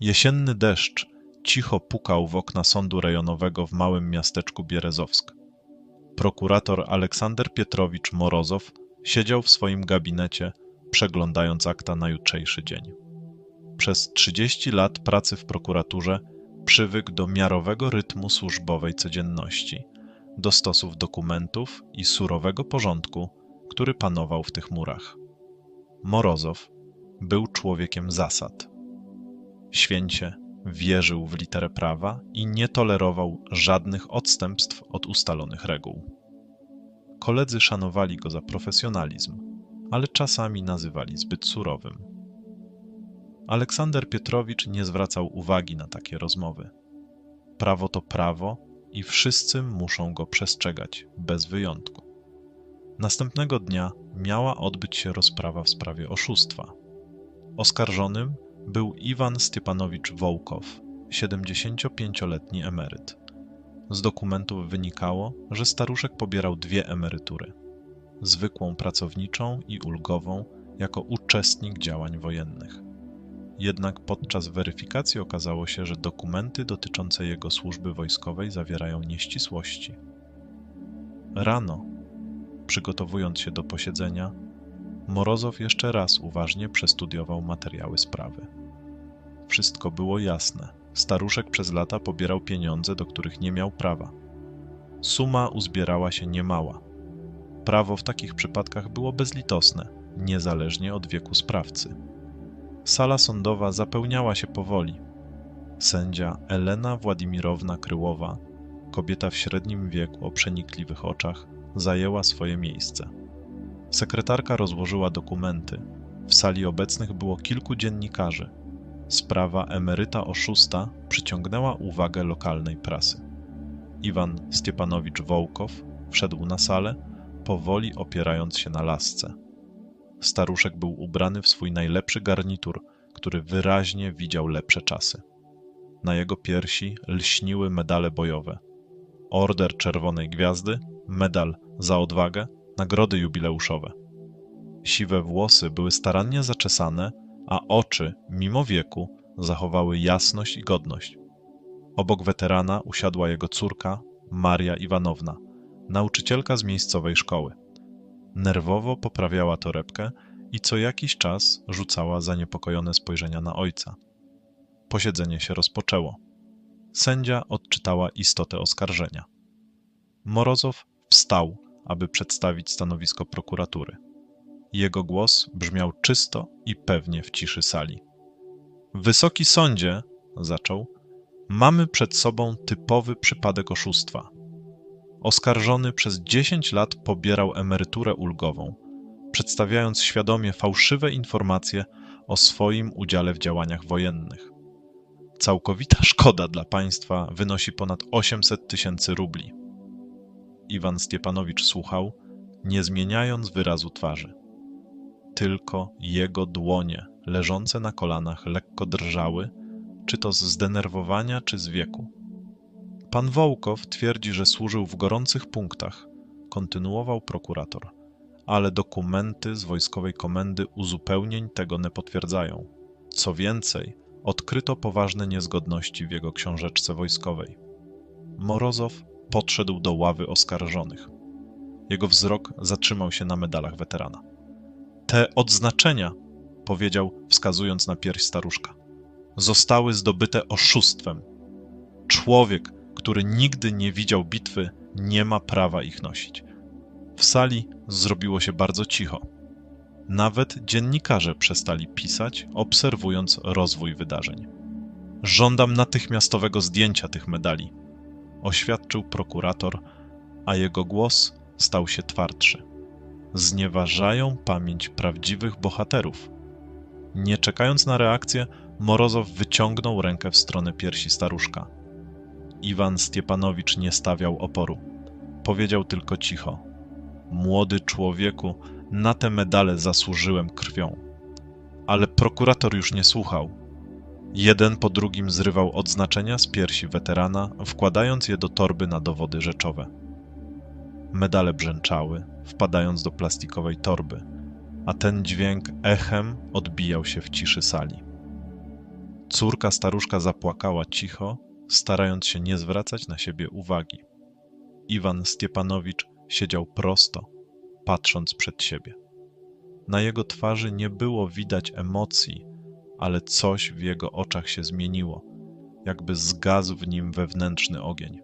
Jesienny deszcz cicho pukał w okna sądu rejonowego w małym miasteczku Bierezowsk. Prokurator Aleksander Pietrowicz Morozow siedział w swoim gabinecie, przeglądając akta na jutrzejszy dzień. Przez 30 lat pracy w prokuraturze przywykł do miarowego rytmu służbowej codzienności, do stosów dokumentów i surowego porządku, który panował w tych murach. Morozow był człowiekiem zasad. Święcie wierzył w literę prawa i nie tolerował żadnych odstępstw od ustalonych reguł. Koledzy szanowali go za profesjonalizm, ale czasami nazywali zbyt surowym. Aleksander Pietrowicz nie zwracał uwagi na takie rozmowy. Prawo to prawo i wszyscy muszą go przestrzegać, bez wyjątku. Następnego dnia miała odbyć się rozprawa w sprawie oszustwa. Oskarżonym był Iwan Stiepanowicz Wołkow, 75-letni emeryt. Z dokumentów wynikało, że staruszek pobierał dwie emerytury: zwykłą pracowniczą i ulgową jako uczestnik działań wojennych. Jednak podczas weryfikacji okazało się, że dokumenty dotyczące jego służby wojskowej zawierają nieścisłości. Rano, przygotowując się do posiedzenia, Morozow jeszcze raz uważnie przestudiował materiały sprawy. Wszystko było jasne. Staruszek przez lata pobierał pieniądze, do których nie miał prawa. Suma uzbierała się niemała. Prawo w takich przypadkach było bezlitosne, niezależnie od wieku sprawcy. Sala sądowa zapełniała się powoli. Sędzia Elena Władimirowna Kryłowa, kobieta w średnim wieku o przenikliwych oczach, zajęła swoje miejsce. Sekretarka rozłożyła dokumenty. W sali obecnych było kilku dziennikarzy. Sprawa emeryta oszusta przyciągnęła uwagę lokalnej prasy. Iwan Stiepanowicz Wołkow wszedł na salę, powoli opierając się na lasce. Staruszek był ubrany w swój najlepszy garnitur, który wyraźnie widział lepsze czasy. Na jego piersi lśniły medale bojowe. Order Czerwonej Gwiazdy, medal za odwagę, nagrody jubileuszowe. Siwe włosy były starannie zaczesane, a oczy, mimo wieku, zachowały jasność i godność. Obok weterana usiadła jego córka, Maria Iwanowna, nauczycielka z miejscowej szkoły. Nerwowo poprawiała torebkę i co jakiś czas rzucała zaniepokojone spojrzenia na ojca. Posiedzenie się rozpoczęło. Sędzia odczytała istotę oskarżenia. Morozow wstał, aby przedstawić stanowisko prokuratury. Jego głos brzmiał czysto i pewnie w ciszy sali. Wysoki sądzie, zaczął, mamy przed sobą typowy przypadek oszustwa. Oskarżony przez 10 lat pobierał emeryturę ulgową, przedstawiając świadomie fałszywe informacje o swoim udziale w działaniach wojennych. Całkowita szkoda dla państwa wynosi ponad 800 tysięcy rubli. Iwan Stiepanowicz słuchał, nie zmieniając wyrazu twarzy. Tylko jego dłonie, leżące na kolanach, lekko drżały, czy to z zdenerwowania, czy z wieku. Pan Wołkow twierdzi, że służył w gorących punktach, kontynuował prokurator, ale dokumenty z wojskowej komendy uzupełnień tego nie potwierdzają. Co więcej, odkryto poważne niezgodności w jego książeczce wojskowej. Morozow podszedł do ławy oskarżonych. Jego wzrok zatrzymał się na medalach weterana. Te odznaczenia, powiedział, wskazując na pierś staruszka, zostały zdobyte oszustwem. Człowiek, który nigdy nie widział bitwy, nie ma prawa ich nosić. W sali zrobiło się bardzo cicho. Nawet dziennikarze przestali pisać, obserwując rozwój wydarzeń. Żądam natychmiastowego zdjęcia tych medali, oświadczył prokurator, a jego głos stał się twardszy. Znieważają pamięć prawdziwych bohaterów. Nie czekając na reakcję, Morozow wyciągnął rękę w stronę piersi staruszka. Iwan Stiepanowicz nie stawiał oporu. Powiedział tylko cicho: Młody człowieku, na te medale zasłużyłem krwią. Ale prokurator już nie słuchał. Jeden po drugim zrywał odznaczenia z piersi weterana, wkładając je do torby na dowody rzeczowe. Medale brzęczały, wpadając do plastikowej torby, a ten dźwięk echem odbijał się w ciszy sali. Córka staruszka zapłakała cicho, starając się nie zwracać na siebie uwagi. Iwan Stiepanowicz siedział prosto, patrząc przed siebie. Na jego twarzy nie było widać emocji, ale coś w jego oczach się zmieniło, jakby zgasł w nim wewnętrzny ogień.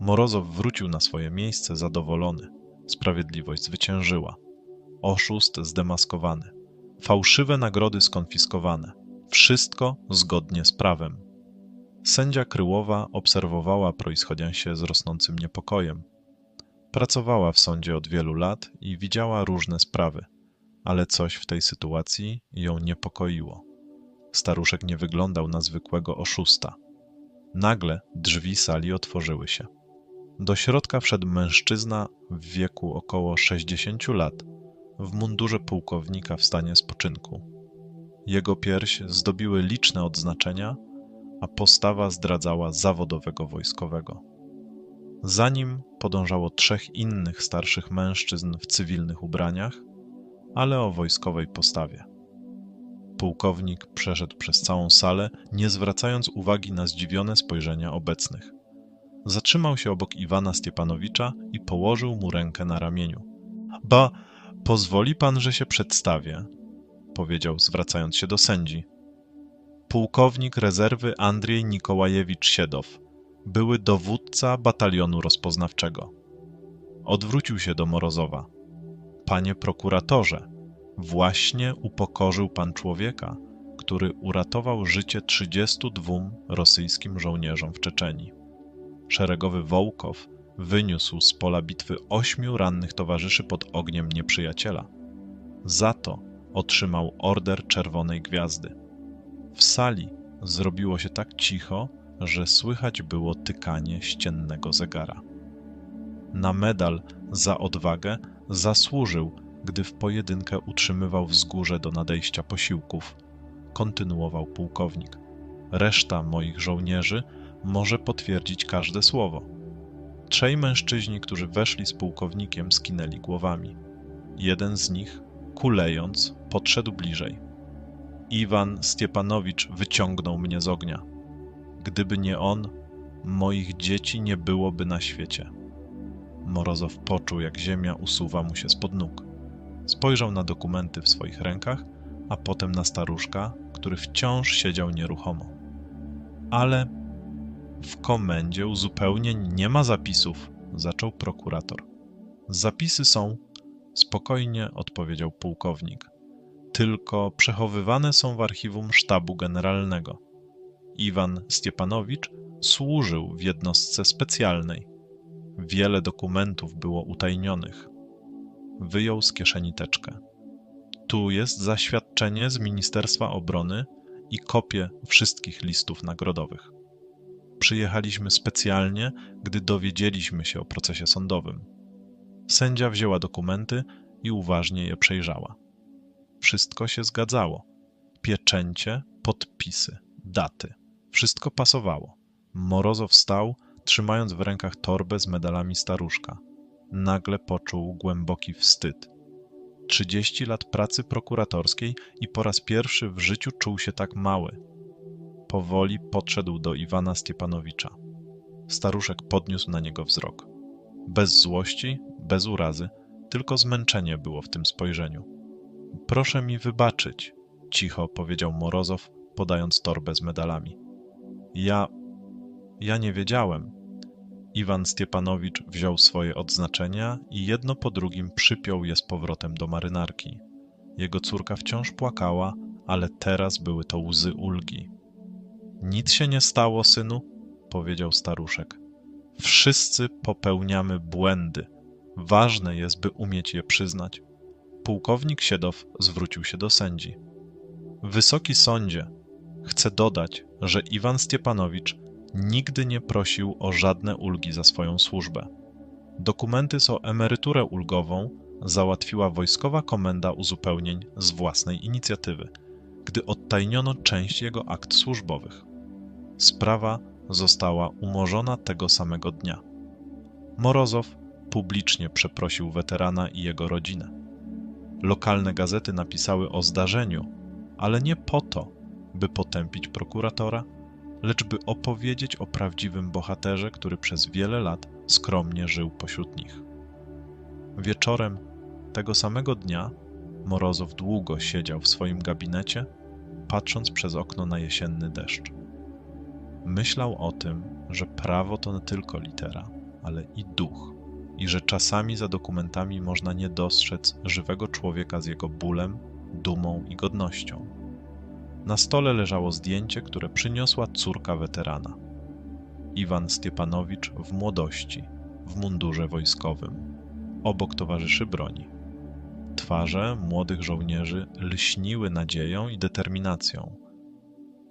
Morozow wrócił na swoje miejsce zadowolony. Sprawiedliwość zwyciężyła. Oszust zdemaskowany. Fałszywe nagrody skonfiskowane. Wszystko zgodnie z prawem. Sędzia Kryłowa obserwowała Proischodziansie z rosnącym niepokojem. Pracowała w sądzie od wielu lat i widziała różne sprawy, ale coś w tej sytuacji ją niepokoiło. Staruszek nie wyglądał na zwykłego oszusta. Nagle drzwi sali otworzyły się. Do środka wszedł mężczyzna w wieku około 60 lat, w mundurze pułkownika w stanie spoczynku. Jego pierś zdobiły liczne odznaczenia, a postawa zdradzała zawodowego wojskowego. Za nim podążało trzech innych starszych mężczyzn w cywilnych ubraniach, ale o wojskowej postawie. Pułkownik przeszedł przez całą salę, nie zwracając uwagi na zdziwione spojrzenia obecnych. Zatrzymał się obok Iwana Stiepanowicza i położył mu rękę na ramieniu. Ba, pozwoli pan, że się przedstawię, powiedział, zwracając się do sędzi. Pułkownik rezerwy Andrzej Nikołajewicz Siedow, były dowódca batalionu rozpoznawczego. Odwrócił się do Morozowa. Panie prokuratorze, właśnie upokorzył pan człowieka, który uratował życie 32 rosyjskim żołnierzom w Czeczenii. Szeregowy Wołkow wyniósł z pola bitwy ośmiu rannych towarzyszy pod ogniem nieprzyjaciela. Za to otrzymał Order Czerwonej Gwiazdy. W sali zrobiło się tak cicho, że słychać było tykanie ściennego zegara. Na medal za odwagę zasłużył, gdy w pojedynkę utrzymywał wzgórze do nadejścia posiłków. Kontynuował pułkownik. Reszta moich żołnierzy może potwierdzić każde słowo. Trzej mężczyźni, którzy weszli z pułkownikiem, skinęli głowami. Jeden z nich, kulejąc, podszedł bliżej. Iwan Stiepanowicz wyciągnął mnie z ognia. Gdyby nie on, moich dzieci nie byłoby na świecie. Morozow poczuł, jak ziemia usuwa mu się spod nóg. Spojrzał na dokumenty w swoich rękach, a potem na staruszka, który wciąż siedział nieruchomo. Ale w komendzie zupełnie nie ma zapisów, zaczął prokurator. Zapisy są, spokojnie odpowiedział pułkownik. Tylko przechowywane są w archiwum sztabu generalnego. Iwan Stiepanowicz służył w jednostce specjalnej. Wiele dokumentów było utajnionych. Wyjął z kieszeni teczkę. Tu jest zaświadczenie z Ministerstwa Obrony i kopie wszystkich listów nagrodowych. Przyjechaliśmy specjalnie, gdy dowiedzieliśmy się o procesie sądowym. Sędzia wzięła dokumenty i uważnie je przejrzała. Wszystko się zgadzało. Pieczęcie, podpisy, daty. Wszystko pasowało. Morozow wstał, trzymając w rękach torbę z medalami staruszka. Nagle poczuł głęboki wstyd. Trzydzieści lat pracy prokuratorskiej i po raz pierwszy w życiu czuł się tak mały. Powoli podszedł do Iwana Stiepanowicza. Staruszek podniósł na niego wzrok. Bez złości, bez urazy, tylko zmęczenie było w tym spojrzeniu. Proszę mi wybaczyć, cicho powiedział Morozow, podając torbę z medalami. Ja. ja nie wiedziałem. Iwan Stiepanowicz wziął swoje odznaczenia i jedno po drugim przypiął je z powrotem do marynarki. Jego córka wciąż płakała, ale teraz były to łzy ulgi. Nic się nie stało, synu, powiedział staruszek. Wszyscy popełniamy błędy. Ważne jest, by umieć je przyznać. Pułkownik Siedow zwrócił się do sędzi. Wysoki sądzie, chcę dodać, że Iwan Stiepanowicz nigdy nie prosił o żadne ulgi za swoją służbę. Dokumenty o emeryturę ulgową załatwiła Wojskowa Komenda Uzupełnień z własnej inicjatywy, gdy odtajniono część jego akt służbowych. Sprawa została umorzona tego samego dnia. Morozow publicznie przeprosił weterana i jego rodzinę. Lokalne gazety napisały o zdarzeniu, ale nie po to, by potępić prokuratora, lecz by opowiedzieć o prawdziwym bohaterze, który przez wiele lat skromnie żył pośród nich. Wieczorem tego samego dnia Morozow długo siedział w swoim gabinecie, patrząc przez okno na jesienny deszcz. Myślał o tym, że prawo to nie tylko litera, ale i duch, i że czasami za dokumentami można nie dostrzec żywego człowieka z jego bólem, dumą i godnością. Na stole leżało zdjęcie, które przyniosła córka weterana. Iwan Stiepanowicz w młodości, w mundurze wojskowym, obok towarzyszy broni. Twarze młodych żołnierzy lśniły nadzieją i determinacją.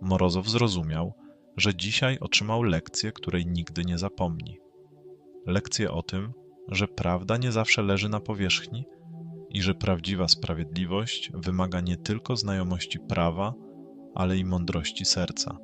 Morozow zrozumiał, że dzisiaj otrzymał lekcję, której nigdy nie zapomni. Lekcję o tym, że prawda nie zawsze leży na powierzchni i że prawdziwa sprawiedliwość wymaga nie tylko znajomości prawa, ale i mądrości serca.